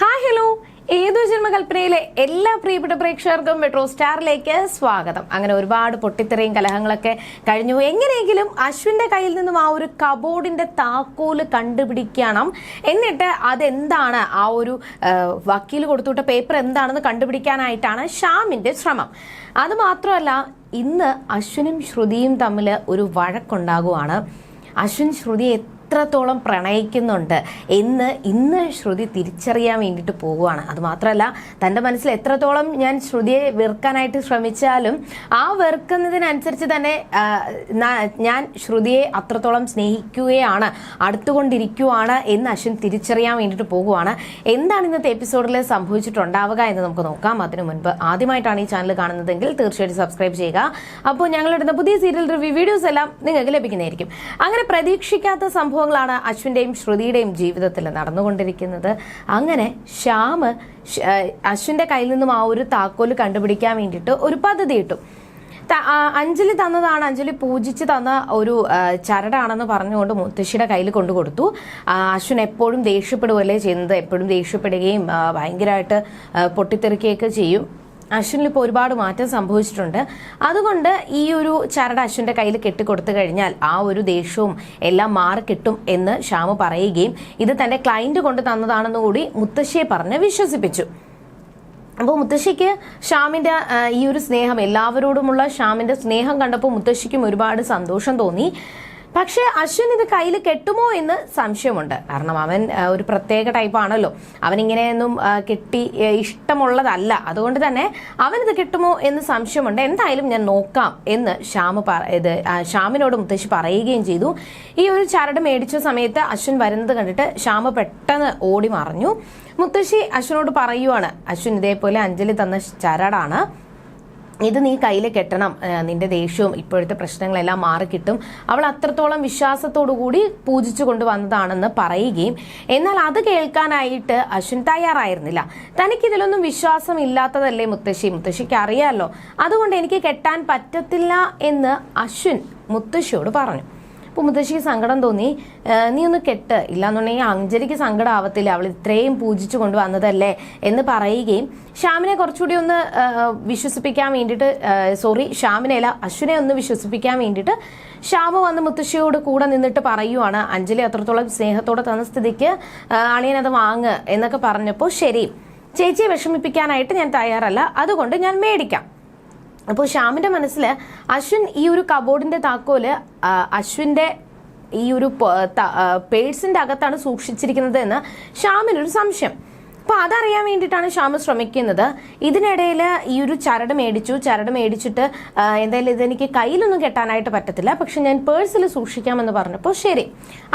Hi hello ഏതോ ജന്മകൽപ്പനയിലെ എല്ലാ പ്രിയപ്പെട്ട പ്രേക്ഷകർക്കും മെട്രോ സ്റ്റാറിലേക്ക് സ്വാഗതം. അങ്ങനെ ഒരുപാട് പൊട്ടിത്തെറിയും കലഹങ്ങളൊക്കെ കഴിഞ്ഞു. എങ്ങനെയെങ്കിലും അശ്വിന്റെ കയ്യിൽ നിന്നും ആ ഒരു കബോർഡിന്റെ താക്കോൽ കണ്ടുപിടിക്കണം. എന്നിട്ട് അതെന്താണ്? ആ ഒരു വക്കീൽ കൊടുത്തുവിട്ട പേപ്പർ എന്താണെന്ന് കണ്ടുപിടിക്കാനായിട്ടാണ് ഷ്യാമിന്റെ ശ്രമം. അതുമാത്രമല്ല ഇന്ന് അശ്വിനും ശ്രുതിയും തമ്മിൽ ഒരു വഴക്കുണ്ടാകുവാണ്. അശ്വിൻ ശ്രുതിയെ എത്രത്തോളം പ്രണയിക്കുന്നുണ്ട്. എന്ന് ഇന്ന് ശ്രുതി തിരിച്ചറിയാൻ വേണ്ടിയിട്ട് പോവുകയാണ്. അതുമാത്രമല്ല തന്റെ മനസ്സിൽ എത്രത്തോളം ഞാൻ ശ്രുതിയെ വെറുക്കാനായിട്ട് ശ്രമിച്ചാലും ആ വെറുക്കുന്നതിനനുസരിച്ച് തന്നെ ഞാൻ ശ്രുതിയെ അത്രത്തോളം സ്നേഹിക്കുകയാണ് അടുത്തുകൊണ്ടിരിക്കുകയാണ് എന്ന് അശ്വിൻ തിരിച്ചറിയാൻ വേണ്ടിയിട്ട് പോകുവാണ് എന്താണ് ഇന്നത്തെ എപ്പിസോഡിൽ സംഭവിച്ചിട്ടുണ്ടാവുക എന്ന് നമുക്ക് നോക്കാം. അതിനു മുൻപ് ആദ്യമായിട്ടാണ് ഈ ചാനൽ കാണുന്നതെങ്കിൽ തീർച്ചയായിട്ടും സബ്സ്ക്രൈബ് ചെയ്യുക. അപ്പോൾ ഞങ്ങളിടുന്ന പുതിയ സീരിയൽ റിവ്യൂ വീഡിയോസ് എല്ലാം നിങ്ങൾക്ക് ലഭിക്കുന്നതായിരിക്കും. അങ്ങനെ പ്രതീക്ഷിക്കാത്ത സംഭവങ്ങളാണ് അശ്വിന്റെയും ശ്രുതിയുടെയും ജീവിതത്തിൽ നടന്നുകൊണ്ടിരിക്കുന്നത്. അങ്ങനെ ശ്യാമ് അശ്വിന്റെ കയ്യിൽ നിന്നും ആ ഒരു താക്കോൽ കണ്ടുപിടിക്കാൻ വേണ്ടിയിട്ട് ഒരു പദ്ധതി ഇട്ടു. അഞ്ജലി തന്നതാണ് അഞ്ജലി പൂജിച്ച് തന്ന ഒരു ചരടാണെന്ന് പറഞ്ഞുകൊണ്ട് മുത്തശ്ശിയുടെ കയ്യിൽ കൊണ്ടു കൊടുത്തു അശ്വിൻ എപ്പോഴും ദേഷ്യപ്പെടുകയല്ലേ ചെയ്യുന്നത്? എപ്പോഴും ദേഷ്യപ്പെടുകയും ഭയങ്കരമായിട്ട് പൊട്ടിത്തെറിക്കുകയൊക്കെ ചെയ്യും. അശ്വിനിൽ ഇപ്പോൾ ഒരുപാട് മാറ്റം സംഭവിച്ചിട്ടുണ്ട്. അതുകൊണ്ട് ഈ ഒരു ചരട് അശ്വിന്റെ കയ്യിൽ കെട്ടിക്കൊടുത്തു കഴിഞ്ഞാൽ ആ ഒരു ദേഷ്യവും എല്ലാം മാറി കിട്ടും എന്ന് ശ്യാമ് പറയുകയും ഇത് തന്റെ ക്ലയന്റ് കൊണ്ട് തന്നതാണെന്ന് കൂടി മുത്തശ്ശിയെ പറഞ്ഞ് വിശ്വസിപ്പിച്ചു. അപ്പോൾ മുത്തശ്ശിക്ക് ഷ്യാമിന്റെ ഈ ഒരു സ്നേഹം എല്ലാവരോടുമുള്ള ഷ്യാമിന്റെ സ്നേഹം കണ്ടപ്പോൾ മുത്തശ്ശിക്കും ഒരുപാട് സന്തോഷം തോന്നി. പക്ഷേ അശ്വിൻ ഇത് കയ്യിൽ കെട്ടുമോ എന്ന് സംശയമുണ്ട്. കാരണം അവൻ ഒരു പ്രത്യേക ടൈപ്പാണല്ലോ ആ, കെട്ടി ഇഷ്ടമുള്ളതല്ല. അതുകൊണ്ട് തന്നെ അവൻ ഇത് കെട്ടുമോ എന്ന് സംശയമുണ്ട്. എന്തായാലും ഞാൻ നോക്കാം എന്ന് ശ്യാമ് ഇത് ശ്യാമിനോട് മുത്തശ്ശി പറയുകയും ചെയ്തു. ഈ ഒരു ചരട് മേടിച്ച സമയത്ത് അശ്വിൻ വരുന്നത് കണ്ടിട്ട് ശ്യാമ് പെട്ടെന്ന് ഓടി മറിഞ്ഞു. മുത്തശ്ശി അശ്വിനോട് പറയുവാണ് അശ്വിൻ ഇതേപോലെ അഞ്ജലി തന്ന ചരടാണ്. ഇത് നീ കയ്യിൽ കെട്ടണം. നിന്റെ ദേഷ്യവും ഇപ്പോഴത്തെ പ്രശ്നങ്ങളെല്ലാം മാറിക്കിട്ടും അവൾ അത്രത്തോളം കൂടി പൂജിച്ചു കൊണ്ടുവന്നതാണെന്ന് പറയുകയും എന്നാൽ അത് കേൾക്കാനായിട്ട് അശ്വിൻ തയ്യാറായിരുന്നില്ല. തനിക്കിതിലൊന്നും വിശ്വാസം ഇല്ലാത്തതല്ലേ മുത്തശ്ശി? മുത്തശ്ശിക്ക് അറിയാമല്ലോ അതുകൊണ്ട് എനിക്ക് കെട്ടാൻ പറ്റത്തില്ല എന്ന് അശ്വിൻ മുത്തശ്ശിയോട് പറഞ്ഞു. അപ്പോൾ മുത്തശ്ശിക്ക് സങ്കടം തോന്നി. "ആ, നീ ഒന്ന് കെട്ട്. ഇല്ലാന്നുണ്ടെങ്കിൽ അഞ്ജലിക്ക് സങ്കടം ആവത്തില്ല. അവൾ ഇത്രയും പൂജിച്ചു കൊണ്ടുവന്നതല്ലേ എന്ന് പറയുകയും ശ്യാമിനെ കുറച്ചുകൂടി ഒന്ന് വിശ്വസിപ്പിക്കാൻ വേണ്ടിയിട്ട് സോറി ശ്യാമിനെ അല്ല അശ്വിനെ ഒന്ന് വിശ്വസിപ്പിക്കാൻ വേണ്ടിയിട്ട് ശ്യാമ വന്ന് മുത്തശ്ശിയോട് കൂടെ നിന്നിട്ട് പറയുവാണ്. അഞ്ജലി അത്രത്തോളം സ്നേഹത്തോടെ തന്ന സ്ഥിതിക്ക് അളിയനത് വാങ്ങ് എന്നൊക്കെ പറഞ്ഞപ്പോൾ ശരി. ചേച്ചിയെ വിഷമിപ്പിക്കാനായിട്ട് ഞാൻ തയ്യാറല്ല. അതുകൊണ്ട് ഞാൻ മേടിക്കാം. അപ്പോൾ ശ്യാമിന്റെ മനസ്സിൽ അശ്വിൻ ഈ ഒരു കബോർഡിന്റെ താക്കോൽ അശ്വിന്റെ ഈ ഒരു പേഴ്സിന്റെ അകത്താണ് സൂക്ഷിച്ചിരിക്കുന്നത് എന്ന് ശ്യാമിനൊരു സംശയം. അപ്പൊ അതറിയാൻ വേണ്ടിയിട്ടാണ് ശ്യാമ ശ്രമിക്കുന്നത്. ഇതിനിടയിൽ ഈ ഒരു ചരട് മേടിച്ചു. ചരട് മേടിച്ചിട്ട് എന്തായാലും ഇതെനിക്ക് കയ്യിലൊന്നും കെട്ടാനായിട്ട് പറ്റത്തില്ല. പക്ഷെ ഞാൻ പേഴ്സിൽ സൂക്ഷിക്കാമെന്ന് പറഞ്ഞപ്പോൾ ശരി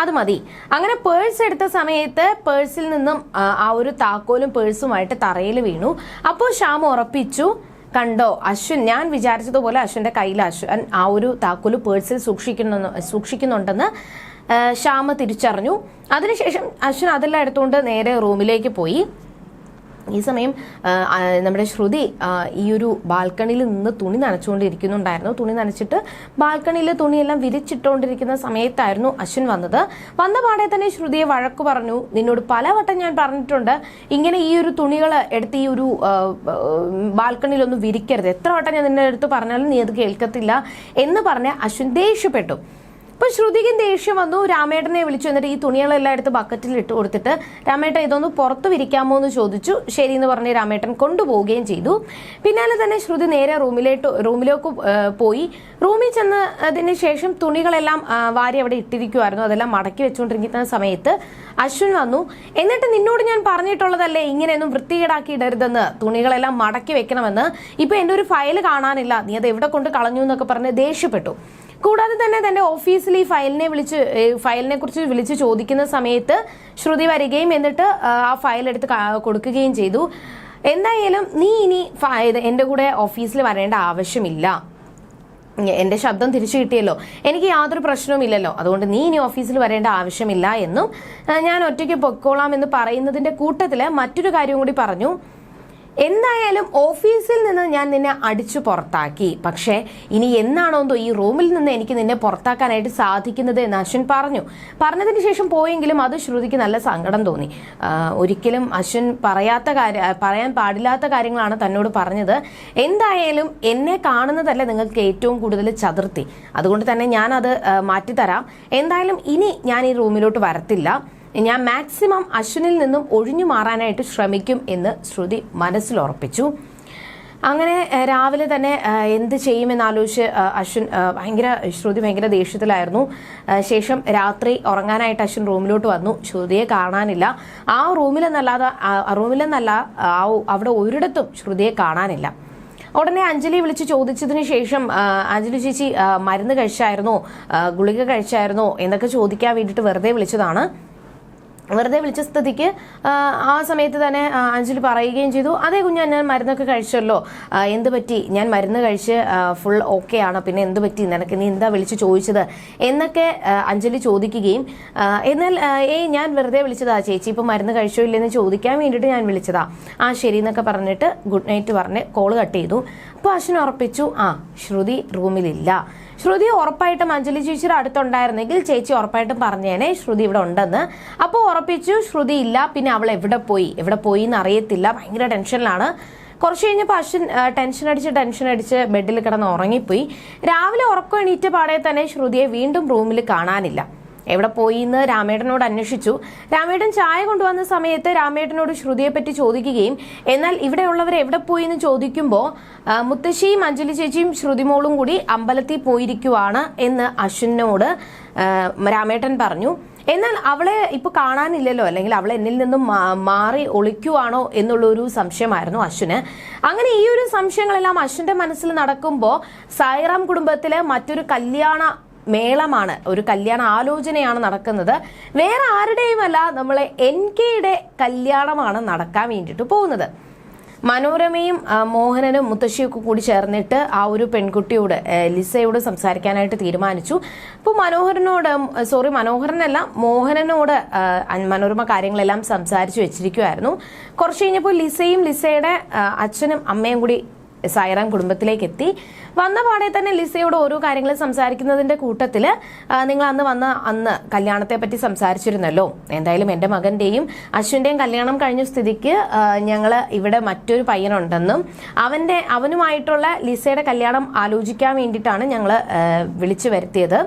അത് മതി. അങ്ങനെ പേഴ്സ് എടുത്ത സമയത്ത് പേഴ്സിൽ നിന്നും ആ ഒരു താക്കോലും പേഴ്സുമായിട്ട് തറയിൽ വീണു. അപ്പോൾ ശ്യാമ ഉറപ്പിച്ചു കണ്ടോ? അശ്വിൻ ഞാൻ വിചാരിച്ചതുപോലെ അശ്വിന്റെ കയ്യിൽ അശ്വൻ ആ ഒരു താക്കോൽ പേഴ്സിൽ സൂക്ഷിക്കുന്നു സൂക്ഷിക്കുന്നുണ്ടെന്ന് ശ്യാമ തിരിച്ചറിഞ്ഞു. അതിനുശേഷം അശ്വിൻ അതെല്ലാം എടുത്തുകൊണ്ട് നേരെ റൂമിലേക്ക് പോയി. ഈ സമയം നമ്മുടെ ശ്രുതി ഈ ഒരു ബാൽക്കണിയിൽ നിന്ന് തുണി നനച്ചുകൊണ്ടിരിക്കുന്നുണ്ടായിരുന്നു. തുണി നനച്ചിട്ട് ബാൽക്കണിയിൽ തുണിയെല്ലാം വിരിച്ചിട്ടുകൊണ്ടിരിക്കുന്ന സമയത്തായിരുന്നു അശ്വിൻ വന്നത്. വന്ന പാടെ തന്നെ ശ്രുതിയെ വഴക്ക് പറഞ്ഞു. നിന്നോട് പലവട്ടം ഞാൻ പറഞ്ഞിട്ടുണ്ട്. ഇങ്ങനെ ഈ ഒരു തുണികൾ എടുത്ത് ഈ ഒരു ബാൽക്കണിയിലൊന്നും വിരിക്കരുത്. എത്ര വട്ടം ഞാൻ നിന്നെ എടുത്ത് പറഞ്ഞാലും നീ അത് കേൾക്കത്തില്ല എന്ന് പറഞ്ഞ് അശ്വിൻ ദേഷ്യപ്പെട്ടു. അപ്പൊ ശ്രുതിക്ക് ദേഷ്യം വന്നു. രാമേട്ടനെ വിളിച്ചു. എന്നിട്ട് ഈ തുണികളെല്ലാം എടുത്ത് ബക്കറ്റിൽ ഇട്ട് കൊടുത്തിട്ട് രാമേട്ടൻ ഇതൊന്ന് പുറത്ത് വിരിക്കാമോ എന്ന് ചോദിച്ചു. ശരി എന്ന് പറഞ്ഞ് രാമേട്ടൻ കൊണ്ടുപോവുകയും ചെയ്തു. പിന്നാലെ തന്നെ ശ്രുതി നേരെ റൂമിലേട്ട് റൂമിലേക്ക് പോയി. റൂമിൽ ചെന്ന് അതിന് ശേഷം തുണികളെല്ലാം വാരി അവിടെ ഇട്ടിരിക്കുമായിരുന്നു അതെല്ലാം മടക്കി വെച്ചുകൊണ്ടിരിക്കുന്ന സമയത്ത് അശ്വിൻ വന്നു. എന്നിട്ട് നിന്നോട് ഞാൻ പറഞ്ഞിട്ടുള്ളതല്ലേ ഇങ്ങനെയൊന്നും വൃത്തികേടാക്കി ഇടരുതെന്ന് തുണികളെല്ലാം മടക്കി വെക്കണമെന്ന്? ഇപ്പൊ എന്റെ ഒരു ഫയൽ കാണാനില്ല. നീ അത് എവിടെ കൊണ്ട് കളഞ്ഞു എന്നൊക്കെ പറഞ്ഞ് ദേഷ്യപ്പെട്ടു. കൂടാതെ തന്നെ തന്റെ ഓഫീസിൽ ഈ ഫയലിനെ വിളിച്ച് ഫയലിനെ കുറിച്ച് വിളിച്ച് ചോദിക്കുന്ന സമയത്ത് ശ്രുതി വരികയും എന്നിട്ട് ആ, ഫയൽ എടുത്ത് കൊടുക്കുകയും ചെയ്തു. എന്തായാലും നീ ഇനി എന്റെ കൂടെ ഓഫീസിൽ വരേണ്ട ആവശ്യമില്ല. എന്റെ ശബ്ദം തിരിച്ചു കിട്ടിയല്ലോ. എനിക്ക് യാതൊരു പ്രശ്നവുമില്ലല്ലോ അതുകൊണ്ട് നീ ഇനി ഓഫീസിൽ വരേണ്ട ആവശ്യമില്ല എന്നും ഞാൻ ഒറ്റയ്ക്ക് പൊക്കോളാം എന്ന് പറയുന്നതിന്റെ കൂട്ടത്തിൽ മറ്റൊരു കാര്യം കൂടി പറഞ്ഞു. എന്തായാലും ഓഫീസിൽ നിന്ന് ഞാൻ നിന്നെ അടിച്ചു പുറത്താക്കി. പക്ഷേ ഇനി എന്നാണോ എന്തോ ഈ റൂമിൽ നിന്ന് എനിക്ക് നിന്നെ പുറത്താക്കാനായിട്ട് സാധിക്കുന്നത് എന്ന് അശ്വിൻ പറഞ്ഞു. പറഞ്ഞതിന് ശേഷം പോയെങ്കിലും അത് ശ്രുതിക്ക് നല്ല സങ്കടം തോന്നി. ഒരിക്കലും അശ്വിൻ പറയാത്ത കാര്യ പറയാൻ പാടില്ലാത്ത കാര്യങ്ങളാണ് തന്നോട് പറഞ്ഞത്. എന്തായാലും എന്നെ കാണുന്നതല്ല നിങ്ങൾക്ക് ഏറ്റവും കൂടുതൽ ചതുർത്തി. അതുകൊണ്ട് തന്നെ ഞാനത് മാറ്റിത്തരാം. എന്തായാലും ഇനി ഞാൻ ഈ റൂമിലോട്ട് വരത്തില്ല. ഞാൻ മാക്സിമം അശ്വിനിൽ നിന്നും ഒഴിഞ്ഞു മാറാനായിട്ട് ശ്രമിക്കും എന്ന് ശ്രുതി മനസ്സിലുറപ്പിച്ചു. അങ്ങനെ രാവിലെ തന്നെ എന്ത് ചെയ്യുമെന്നാലോചിച്ച് അശ്വിൻ ഭയങ്കര ശ്രുതി ഭയങ്കര ദേഷ്യത്തിലായിരുന്നു. ശേഷം രാത്രി ഉറങ്ങാനായിട്ട് അശ്വിൻ റൂമിലോട്ട് വന്നു. ശ്രുതിയെ കാണാനില്ല. ആ റൂമിലെന്നല്ലാതെ റൂമിലെന്നല്ല അവിടെ ഒരിടത്തും ശ്രുതിയെ കാണാനില്ല. ഉടനെ അഞ്ജലി വിളിച്ച് ചോദിച്ചതിന് ശേഷം അഞ്ജലി ചേച്ചി മരുന്ന് കഴിച്ചായിരുന്നോ ഗുളിക കഴിച്ചായിരുന്നോ എന്നൊക്കെ ചോദിക്കാൻ വേണ്ടിയിട്ട് വെറുതെ വിളിച്ചതാണ്. വെറുതെ വിളിച്ച സ്ഥിതിക്ക് ആ, സമയത്ത് തന്നെ അഞ്ജലി പറയുകയും ചെയ്തു. അതേ കുഞ്ഞാ ഞാൻ മരുന്നൊക്കെ കഴിച്ചല്ലോ. എന്ത് പറ്റി? ഞാൻ മരുന്ന് കഴിച്ച് ഫുൾ ഓക്കെ ആണ്. പിന്നെ എന്ത് പറ്റി? നിനക്ക് നീ എന്താ വിളിച്ച് ചോദിച്ചത്? എന്നൊക്കെ അഞ്ജലി ചോദിക്കുകയും എന്നാൽ ഏയ് ഞാൻ വെറുതെ വിളിച്ചതാ ചേച്ചി. ഇപ്പം മരുന്ന് കഴിച്ചോ ഇല്ലെന്ന് ചോദിക്കാൻ വേണ്ടിയിട്ട് ഞാൻ വിളിച്ചതാ. ആ ശരി എന്നൊക്കെ പറഞ്ഞിട്ട് ഗുഡ് നൈറ്റ് പറഞ്ഞ് കോൾ കട്ട് ചെയ്തു. അപ്പോൾ അശ്വിൻ ഉറപ്പിച്ചു ആ ശ്രുതി റൂമിലില്ല. ശ്രുതി ഉറപ്പായിട്ടും അഞ്ജലി ചേച്ചിയുടെ അടുത്തുണ്ടായിരുന്നെങ്കിൽ ചേച്ചി ഉറപ്പായിട്ടും പറഞ്ഞേനെ. ശ്രുതി ഇവിടെ ഉണ്ടെന്ന്. അപ്പോൾ ഉറപ്പിച്ചു ശ്രുതി ഇല്ല പിന്നെ അവൾ എവിടെ പോയി? എവിടെ പോയി എന്ന് അറിയത്തില്ല ഭയങ്കര ടെൻഷനിലാണ്. കുറച്ച് കഴിഞ്ഞപ്പോൾ അശ്വിൻ ടെൻഷൻ അടിച്ച് ടെൻഷൻ അടിച്ച് ബെഡിൽ കിടന്ന് ഉറങ്ങിപ്പോയി. രാവിലെ ഉറക്കം എണീറ്റ പാടെ തന്നെ ശ്രുതിയെ വീണ്ടും റൂമിൽ കാണാനില്ല. എവിടെ പോയി എന്ന് രാമേട്ടനോട് അന്വേഷിച്ചു. രാമേട്ടൻ ചായ കൊണ്ടുവന്ന സമയത്ത് രാമേട്ടനോട് ശ്രുതിയെ പറ്റി ചോദിക്കുകയും എന്നാൽ ഇവിടെയുള്ളവർ എവിടെ പോയി എന്ന് ചോദിക്കുമ്പോൾ മുത്തശ്ശിയും അഞ്ജലി ചേച്ചിയും ശ്രുതിമോളും കൂടി അമ്പലത്തിൽ പോയിരിക്കുവാണ് എന്ന് അശ്വിനോട് രാമേട്ടൻ പറഞ്ഞു. എന്നാൽ അവളെ ഇപ്പൊ കാണാനില്ലല്ലോ അല്ലെങ്കിൽ അവൾ എന്നിൽ നിന്നും മാറി ഒളിക്കുവാണോ എന്നുള്ള ഒരു സംശയമായിരുന്നു അശ്വിന്. അങ്ങനെ ഈ ഒരു സംശയങ്ങളെല്ലാം അശ്വിന്റെ മനസ്സിൽ നടക്കുമ്പോൾ സായിറാം കുടുംബത്തിലെ മറ്റൊരു കല്യാണ മേളമാണ് ഒരു കല്യാണ ആലോചനയാണ് നടക്കുന്നത്. വേറെ ആരുടെയും അല്ല നമ്മളെ എൻ കെയുടെ കല്യാണമാണ് നടക്കാൻ വേണ്ടിയിട്ട് പോകുന്നത്. മനോരമയും മോഹനനും മുത്തശ്ശിയൊക്കെ കൂടി ചേർന്നിട്ട് ആ ഒരു പെൺകുട്ടിയോട് ലിസയോട് സംസാരിക്കാനായിട്ട് തീരുമാനിച്ചു. അപ്പോൾ മനോഹരനോട് സോറി മനോഹരനല്ല മോഹനനോട് മനോരമ കാര്യങ്ങളെല്ലാം സംസാരിച്ചു വെച്ചിരിക്കുമായിരുന്നു കുറച്ച് കഴിഞ്ഞപ്പോൾ ലിസയും ലിസയുടെ അച്ഛനും അമ്മയും കൂടി സായിറാം കുടുംബത്തിലേക്ക് എത്തി വന്ന പാടെ തന്നെ ലിസയോട് ഓരോ കാര്യങ്ങൾ സംസാരിക്കുന്നതിന്റെ കൂട്ടത്തിൽ നിങ്ങൾ അന്ന് വന്ന അന്ന് കല്യാണത്തെ പറ്റി സംസാരിച്ചിരുന്നല്ലോ. എന്തായാലും എന്റെ മകന്റെയും അശ്വിന്റെയും കല്യാണം കഴിഞ്ഞ സ്ഥിതിക്ക് ഞങ്ങൾ ഇവിടെ മറ്റൊരു പയ്യനുണ്ടെന്നും അവന്റെ അവനുമായിട്ടുള്ള ലിസയുടെ കല്യാണം ആലോചിക്കാൻ വേണ്ടിയിട്ടാണ് ഞങ്ങൾ വിളിച്ചു വരുത്തിയത്.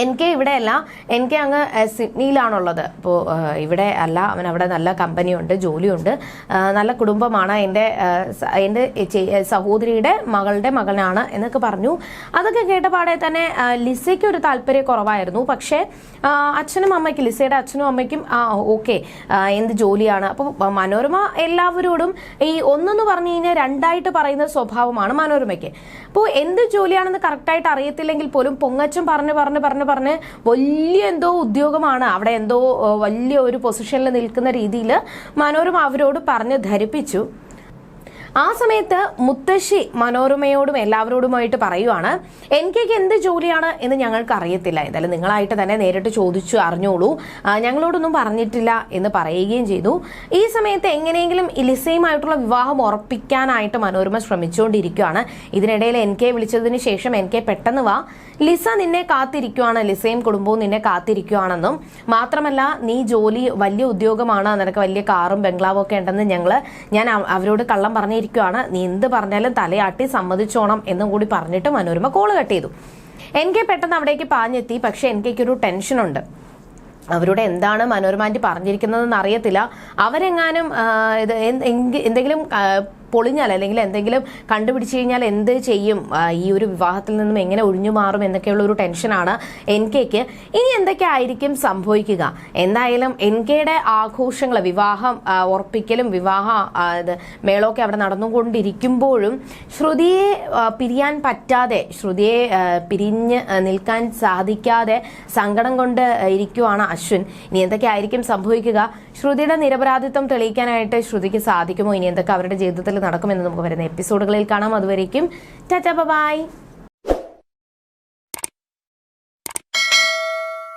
എനിക്ക് ഇവിടെയല്ല. അല്ല കെ അങ്ങ് സിഡ്നിയിലാണുള്ളത്. അപ്പോൾ ഇവിടെ അല്ല അവൻ അവിടെ നല്ല കമ്പനിയുണ്ട് ജോലിയുണ്ട്. നല്ല കുടുംബമാണ്. എന്റെ എന്റെ സഹോദരിയുടെ മകളുടെ മകനാണ് എന്നൊക്കെ പറഞ്ഞു. അതൊക്കെ കേട്ടപാടെ തന്നെ ലിസയ്ക്ക് ഒരു താല്പര്യ കുറവായിരുന്നു. പക്ഷേ അച്ഛനും അമ്മയ്ക്കും ലിസയുടെ അച്ഛനും അമ്മയ്ക്കും ഓക്കെ എന്ത് ജോലിയാണ്. അപ്പോൾ മനോരമ എല്ലാവരോടും ഈ ഒന്നെന്ന് പറഞ്ഞു കഴിഞ്ഞാൽ രണ്ടായിട്ട് പറയുന്ന സ്വഭാവമാണ് മനോരമയ്ക്ക്. അപ്പോൾ എന്ത് ജോലിയാണെന്ന് കറക്റ്റായിട്ട് അറിയത്തില്ലെങ്കിൽ പോലും പൊങ്ങച്ചം പറഞ്ഞു പറഞ്ഞ് പറഞ്ഞ് പറഞ്ഞ് വലിയ എന്തോ ഉദ്യോഗമാണ് അവിടെ എന്തോ വലിയ ഒരു പൊസിഷനിൽ നിൽക്കുന്ന രീതിയിൽ മനോരമ അവരോട് പറഞ്ഞ് ധരിപ്പിച്ചു. ആ സമയത്ത് മുത്തശ്ശി മനോരമയോടും എല്ലാവരോടുമായിട്ട് പറയുവാണ് എനിക്കൊക്കെ എന്ത് ജോലിയാണ് എന്ന് ഞങ്ങൾക്ക് അറിയത്തില്ല. എന്തായാലും നിങ്ങളായിട്ട് തന്നെ നേരിട്ട് ചോദിച്ചു അറിഞ്ഞോളൂ. ഞങ്ങളോടൊന്നും പറഞ്ഞിട്ടില്ല എന്ന് പറയുകയും ചെയ്തു. ഈ സമയത്ത് എങ്ങനെയെങ്കിലും ഇലിസയുമായിട്ടുള്ള വിവാഹം ഉറപ്പിക്കാനായിട്ട് മനോരമ ശ്രമിച്ചുകൊണ്ടിരിക്കുകയാണ് ഇതിനിടയിൽ എൻ കെ വിളിച്ചതിന് ശേഷം എൻ കെ പെട്ടെന്ന് വാ. ലിസ നിന്നെ കാത്തിരിക്കുവാണ്. ലിസയും കുടുംബവും നിന്നെ കാത്തിരിക്കുവാണെന്നും. മാത്രമല്ല നീ ജോലി വലിയ ഉദ്യോഗമാണ്. നിനക്ക് വലിയ കാറും ബംഗ്ലാവും ഒക്കെ ഉണ്ടെന്ന് ഞങ്ങൾ ഞാൻ അവരോട് കള്ളം പറഞ്ഞിരിക്കുവാണ്. നീ എന്ത് പറഞ്ഞാലും തലയാട്ടി സമ്മതിച്ചോണം എന്നും കൂടി പറഞ്ഞിട്ട് മനോരമ കോൾ കട്ട് ചെയ്തു. എൻ കെ പെട്ടെന്ന് അവിടേക്ക് പാഞ്ഞെത്തി. പക്ഷെ എൻ കെക്ക് ഒരു ടെൻഷനുണ്ട് അവരോട് എന്താണ് മനോരമാന്റെ പറഞ്ഞിരിക്കുന്നതെന്ന് അറിയത്തില്ല. അവരെങ്ങാനും ഇത് എന്തെങ്കിലും പൊളിഞ്ഞാൽ അല്ലെങ്കിൽ എന്തെങ്കിലും കണ്ടുപിടിച്ചു കഴിഞ്ഞാൽ എന്ത് ചെയ്യും? ഈ ഒരു വിവാഹത്തിൽ നിന്നും എങ്ങനെ ഒഴിഞ്ഞു മാറും എന്നൊക്കെയുള്ള ഒരു ടെൻഷനാണ് എൻ കെക്ക് ഇനി എന്തൊക്കെ ആയിരിക്കും സംഭവിക്കുക? എന്തായാലും എൻ കെയുടെ ആഘോഷങ്ങൾ വിവാഹം ഉറപ്പിക്കലും വിവാഹ മേളമൊക്കെ അവിടെ നടന്നുകൊണ്ടിരിക്കുമ്പോഴും ശ്രുതിയെ പിരിയാൻ പറ്റാതെ ശ്രുതിയെ പിരിഞ്ഞ് നിൽക്കാൻ സാധിക്കാതെ സങ്കടം കൊണ്ട് ഇരിക്കുവാണ് അശ്വിൻ. ഇനി എന്തൊക്കെ ആയിരിക്കും സംഭവിക്കുക? ശ്രുതിയുടെ നിരപരാധിത്വം തെളിയിക്കാനായിട്ട് ശ്രുതിക്ക് സാധിക്കുമോ? ഇനി എന്തൊക്കെ അവരുടെ ജീവിതത്തിൽ നടക്കുമെന്ന് നമുക്ക് വരുന്ന എപ്പിസോഡുകളിൽ കാണാം. അതുവരേക്കും ടാറ്റ ബൈ.